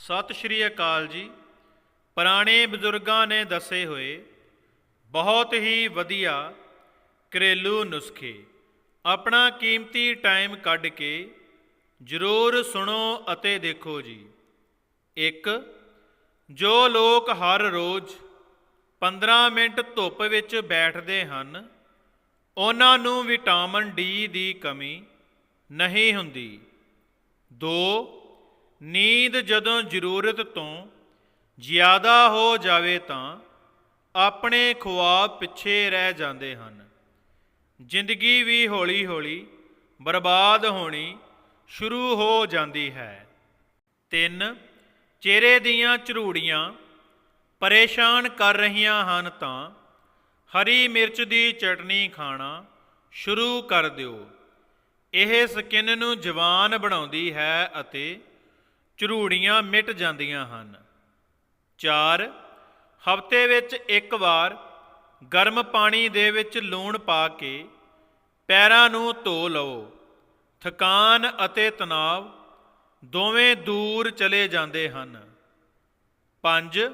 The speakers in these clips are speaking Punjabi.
ਸਤਿ ਸ਼੍ਰੀ ਅਕਾਲ ਜੀ। ਪੁਰਾਣੇ ਬਜ਼ੁਰਗਾਂ ਨੇ ਦੱਸੇ ਹੋਏ ਬਹੁਤ ਹੀ ਵਧੀਆ ਘਰੇਲੂ ਨੁਸਖੇ। ਆਪਣਾ ਕੀਮਤੀ ਟਾਈਮ ਕੱਢ ਕੇ ਜ਼ਰੂਰ ਸੁਣੋ ਅਤੇ ਦੇਖੋ ਜੀ। ਇੱਕ, ਜੋ ਲੋਕ ਹਰ ਰੋਜ਼ 15 ਮਿੰਟ ਧੁੱਪ ਵਿੱਚ ਬੈਠਦੇ ਹਨ, ਉਹਨਾਂ ਨੂੰ ਵਿਟਾਮਿਨ ਡੀ ਦੀ ਕਮੀ ਨਹੀਂ ਹੁੰਦੀ। ਦੋ ਨੀਂਦ ਜਦੋਂ ਜ਼ਰੂਰਤ ਤੋਂ ਜ਼ਿਆਦਾ ਹੋ ਜਾਵੇ ਤਾਂ ਆਪਣੇ ਖੁਆਬ ਪਿੱਛੇ ਰਹਿ ਜਾਂਦੇ ਹਨ। ਜ਼ਿੰਦਗੀ ਵੀ ਹੌਲੀ-ਹੌਲੀ ਬਰਬਾਦ ਹੋਣੀ ਸ਼ੁਰੂ ਹੋ ਜਾਂਦੀ ਹੈ। ਤਿੰਨ, ਚਿਹਰੇ ਦੀਆਂ ਝਰੂੜੀਆਂ ਪਰੇਸ਼ਾਨ ਕਰ ਰਹੀਆਂ ਹਨ ਤਾਂ ਹਰੀ ਮਿਰਚ ਦੀ ਚਟਨੀ ਖਾਣਾ ਸ਼ੁਰੂ ਕਰ ਦਿਓ। ਇਹ ਸਕਿਨ ਨੂੰ ਜਵਾਨ ਬਣਾਉਂਦੀ ਹੈ ਅਤੇ ਝਰੂੜੀਆਂ ਮਿਟ ਜਾਂਦੀਆਂ ਹਨ। 4 ਹਫ਼ਤੇ ਵਿੱਚ ਇੱਕ ਵਾਰ ਗਰਮ ਪਾਣੀ ਦੇ ਵਿੱਚ ਲੂਣ ਪਾ ਕੇ ਪੈਰਾਂ ਨੂੰ ਧੋ ਲਓ। ਥਕਾਨ ਅਤੇ ਤਣਾਅ ਦੋਵੇਂ ਦੂਰ ਚਲੇ ਜਾਂਦੇ ਹਨ। 5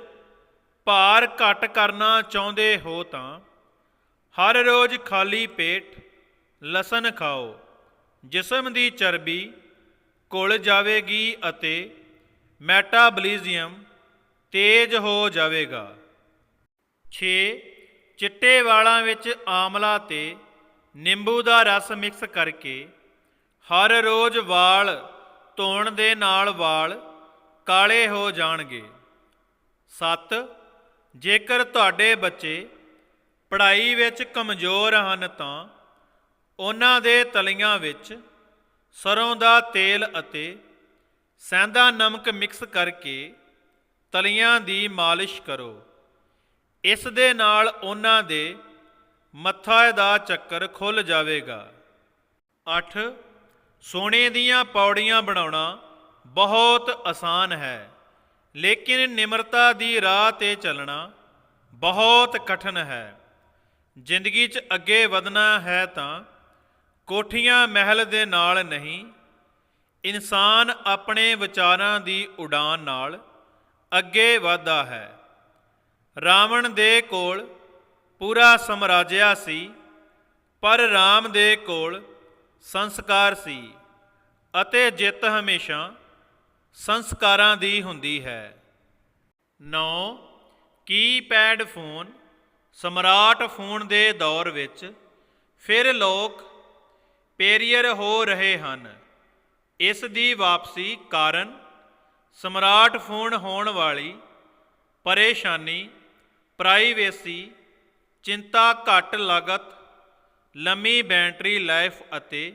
ਭਾਰ ਘਟ ਕਰਨਾ ਚਾਹੁੰਦੇ ਹੋ ਤਾਂ ਹਰ ਰੋਜ਼ ਖਾਲੀ ਪੇਟ ਲਸਣ ਖਾਓ। ਜਿਸਮ ਦੀ ਚਰਬੀ ਘੁਲ ਜਾਵੇਗੀ ਅਤੇ ਮੈਟਾਬੋਲਿਜ਼ਮ ਤੇਜ਼ ਹੋ ਜਾਵੇਗਾ। 6 ਚਿੱਟੇ ਵਾਲਾਂ ਵਿੱਚ ਆਮਲਾ ਤੇ ਨਿੰਬੂ ਦਾ ਰਸ ਮਿਕਸ ਕਰਕੇ ਹਰ ਰੋਜ਼ ਵਾਲ ਧੋਣ ਦੇ ਨਾਲ ਵਾਲ ਕਾਲੇ ਹੋ ਜਾਣਗੇ। 7 ਜੇਕਰ ਤੁਹਾਡੇ ਬੱਚੇ ਪੜ੍ਹਾਈ ਵਿੱਚ ਕਮਜ਼ੋਰ ਹਨ ਤਾਂ ਉਹਨਾਂ ਦੇ ਤਲੀਆਂ ਵਿੱਚ ਸਰੋਂ ਦਾ ਤੇਲ ਅਤੇ ਸੈਂਦਾ ਨਮਕ ਮਿਕਸ ਕਰਕੇ ਤਲੀਆਂ ਦੀ ਮਾਲਿਸ਼ ਕਰੋ। ਇਸ ਦੇ ਨਾਲ ਉਹਨਾਂ ਦੇ ਮੱਥਾ ਦਾ ਚੱਕਰ ਖੁੱਲ ਜਾਵੇਗਾ। 8 ਸੋਨੇ ਦੀਆਂ ਪੌੜੀਆਂ ਬਣਾਉਣਾ ਬਹੁਤ ਆਸਾਨ ਹੈ, ਲੇਕਿਨ ਨਿਮਰਤਾ ਦੀ ਰਾਹ ਤੇ ਚੱਲਣਾ ਬਹੁਤ ਕਠਿਨ ਹੈ। ਜ਼ਿੰਦਗੀ 'ਚ ਅੱਗੇ ਵਧਣਾ ਹੈ ਤਾਂ ਕੋਠੀਆਂ ਮਹਿਲ ਦੇ ਨਾਲ ਨਹੀਂ, ਇਨਸਾਨ ਆਪਣੇ ਵਿਚਾਰਾਂ ਦੀ ਉਡਾਨ ਨਾਲ ਅੱਗੇ ਵਧਦਾ ਹੈ। ਰਾਵਣ ਦੇ ਕੋਲ ਪੂਰਾ ਸਮਰਾਜਿਆ ਸੀ, ਪਰ ਰਾਮ ਦੇ ਕੋਲ ਸੰਸਕਾਰ ਸੀ ਅਤੇ ਜਿੱਤ ਹਮੇਸ਼ਾ ਸੰਸਕਾਰਾਂ ਦੀ ਹੁੰਦੀ ਹੈ। 9 ਕੀਪੈਡ ਫੋਨ, ਸਮਰਾਟ ਫੋਨ ਦੇ ਦੌਰ ਵਿੱਚ ਫਿਰ ਲੋਕ ਪੇਰੀਅਰ ਹੋ ਰਹੇ ਹਨ। ਇਸ ਦੀ ਵਾਪਸੀ ਕਾਰਨ ਸਮਰਾਟ ਫੋਨ ਹੋਣ ਵਾਲੀ ਪਰੇਸ਼ਾਨੀ, ਪ੍ਰਾਈਵੇਸੀ, ਚਿੰਤਾ ਘੱਟ ਲਾਗਤ, ਲੰਮੀ ਬੈਟਰੀ ਲਾਈਫ ਅਤੇ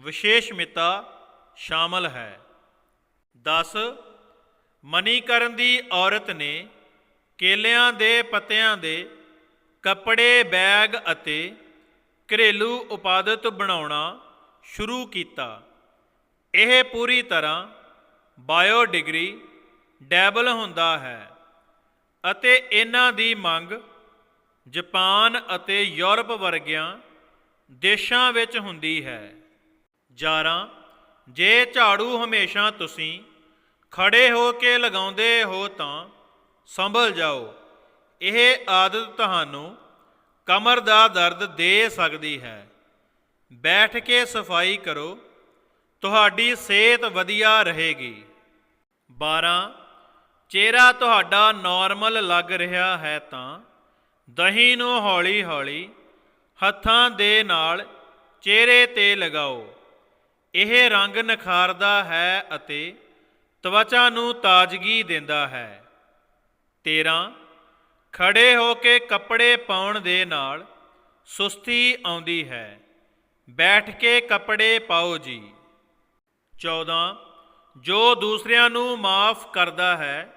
ਵਿਸ਼ੇਸ਼ਮਿਤਾ ਸ਼ਾਮਲ ਹੈ। 10 ਮਨੀਕਰਨ ਦੀ ਔਰਤ ਨੇ ਕੇਲਿਆਂ ਦੇ ਪੱਤਿਆਂ ਦੇ ਕੱਪੜੇ, ਬੈਗ ਅਤੇ ਘਰੇਲੂ ਉਪਾਦਤ ਬਣਾਉਣਾ ਸ਼ੁਰੂ ਕੀਤਾ। ਇਹ ਪੂਰੀ ਤਰ੍ਹਾਂ ਬਾਇਓ ਡਿਗਰੀ ਡੈਬਲ ਹੁੰਦਾ ਹੈ ਅਤੇ ਇਹਨਾਂ ਦੀ ਮੰਗ ਜਾਪਾਨ ਅਤੇ ਯੂਰਪ ਵਰਗਿਆਂ ਦੇਸ਼ਾਂ ਵਿੱਚ ਹੁੰਦੀ ਹੈ। 11 ਜੇ ਝਾੜੂ ਹਮੇਸ਼ਾ ਤੁਸੀਂ ਖੜੇ ਹੋ ਕੇ ਲਗਾਉਂਦੇ ਹੋ ਤਾਂ ਸੰਭਲ ਜਾਓ। ਇਹ ਆਦਤ ਤੁਹਾਨੂੰ ਕਮਰ ਦਾ ਦਰਦ ਦੇ ਸਕਦੀ ਹੈ। ਬੈਠ ਕੇ ਸਫ਼ਾਈ ਕਰੋ। ਤੁਹਾਡੀ ਸਿਹਤ ਵਧੀਆ ਰਹੇਗੀ। 12 ਚਿਹਰਾ ਤੁਹਾਡਾ ਨਾਰਮਲ ਲੱਗ ਰਿਹਾ ਹੈ ਤਾਂ ਦਹੀਂ ਨੂੰ ਹੌਲੀ-ਹੌਲੀ ਹੱਥਾਂ ਦੇ ਨਾਲ ਚਿਹਰੇ ਤੇ ਲਗਾਓ। ਇਹ ਰੰਗ ਨਿਖਾਰਦਾ ਹੈ ਅਤੇ ਤਵਚਾ ਨੂੰ ਤਾਜ਼ਗੀ ਦਿੰਦਾ ਹੈ। 13 ਖੜੇ ਹੋ ਕੇ ਕੱਪੜੇ ਪਾਉਣ ਦੇ ਨਾਲ ਸੁਸਤੀ ਆਉਂਦੀ ਹੈ। ਬੈਠ ਕੇ ਕੱਪੜੇ ਪਾਓ ਜੀ। 14 ਜੋ ਦੂਸਰਿਆਂ ਨੂੰ ਮਾਫ ਕਰਦਾ ਹੈ,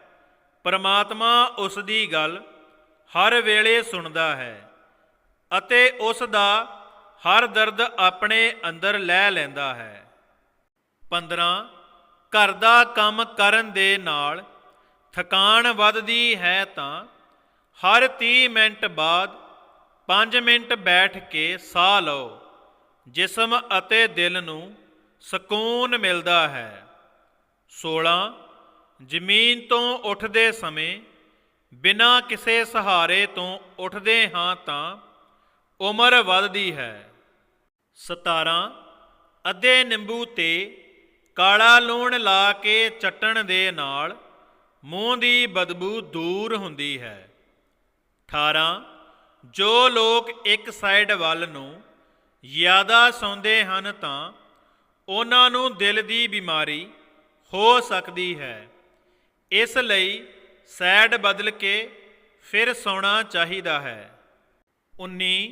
ਪਰਮਾਤਮਾ ਉਸ ਦੀ ਗੱਲ ਹਰ ਵੇਲੇ ਸੁਣਦਾ ਹੈ ਅਤੇ ਉਸ ਦਾ ਹਰ ਦਰਦ ਆਪਣੇ ਅੰਦਰ ਲੈ ਲੈਂਦਾ ਹੈ। 15 ਘਰ ਦਾ ਕੰਮ ਕਰਨ ਦੇ ਨਾਲ ਥਕਾਨ ਵੱਧਦੀ ਹੈ ਤਾਂ ਹਰ 30 ਮਿੰਟ ਬਾਅਦ 5 ਮਿੰਟ ਬੈਠ ਕੇ ਸਾਹ ਲਓ। ਜਿਸਮ ਅਤੇ ਦਿਲ ਨੂੰ ਸਕੂਨ ਮਿਲਦਾ ਹੈ। 16 ਜ਼ਮੀਨ ਤੋਂ ਉੱਠਦੇ ਸਮੇਂ ਬਿਨਾਂ ਕਿਸੇ ਸਹਾਰੇ ਤੋਂ ਉੱਠਦੇ ਹਾਂ ਤਾਂ ਉਮਰ ਵੱਧਦੀ ਹੈ। 17 ਅੱਧੇ ਨਿੰਬੂ ਤੇ ਕਾਲਾ ਲੂਣ ਲਾ ਕੇ ਚੱਟਣ ਦੇ ਨਾਲ ਮੂੰਹ ਦੀ ਬਦਬੂ ਦੂਰ ਹੁੰਦੀ ਹੈ। 18 ਜੋ ਲੋਕ ਇੱਕ ਸਾਈਡ ਵੱਲ ਨੂੰ ਜ਼ਿਆਦਾ ਸੌਂਦੇ ਹਨ ਤਾਂ ਉਹਨਾਂ ਨੂੰ ਦਿਲ ਦੀ ਬਿਮਾਰੀ ਹੋ ਸਕਦੀ ਹੈ। ਇਸ ਲਈ ਸਾਈਡ ਬਦਲ ਕੇ ਫਿਰ ਸੌਣਾ ਚਾਹੀਦਾ ਹੈ। 19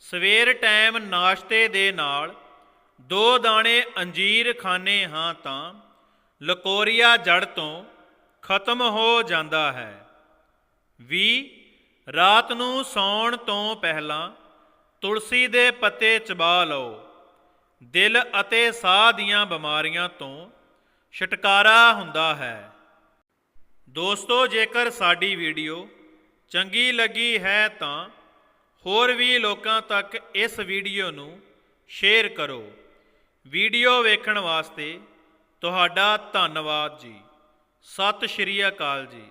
ਸਵੇਰ ਟਾਈਮ ਨਾਸ਼ਤੇ ਦੇ ਨਾਲ ਦੋ ਦਾਣੇ ਅੰਜੀਰ ਖਾਣੇ ਹਾਂ ਤਾਂ ਲਕੋਰੀਆ ਜੜ ਤੋਂ ਖਤਮ ਹੋ ਜਾਂਦਾ ਹੈ। 20 ਰਾਤ ਨੂੰ ਸੌਣ ਤੋਂ ਪਹਿਲਾਂ ਤੁਲਸੀ ਦੇ ਪੱਤੇ ਚਬਾ ਲਓ। ਦਿਲ ਅਤੇ ਸਾਹ ਦੀਆਂ ਬਿਮਾਰੀਆਂ ਤੋਂ ਛੁਟਕਾਰਾ ਹੁੰਦਾ ਹੈ। ਦੋਸਤੋ, ਜੇਕਰ ਸਾਡੀ ਵੀਡੀਓ ਚੰਗੀ ਲੱਗੀ ਹੈ ਤਾਂ ਹੋਰ ਵੀ ਲੋਕਾਂ ਤੱਕ ਇਸ ਵੀਡੀਓ ਨੂੰ ਸ਼ੇਅਰ ਕਰੋ। ਵੀਡੀਓ ਵੇਖਣ ਵਾਸਤੇ ਤੁਹਾਡਾ ਧੰਨਵਾਦ ਜੀ। ਸਤਿ ਸ਼੍ਰੀ ਅਕਾਲ ਜੀ।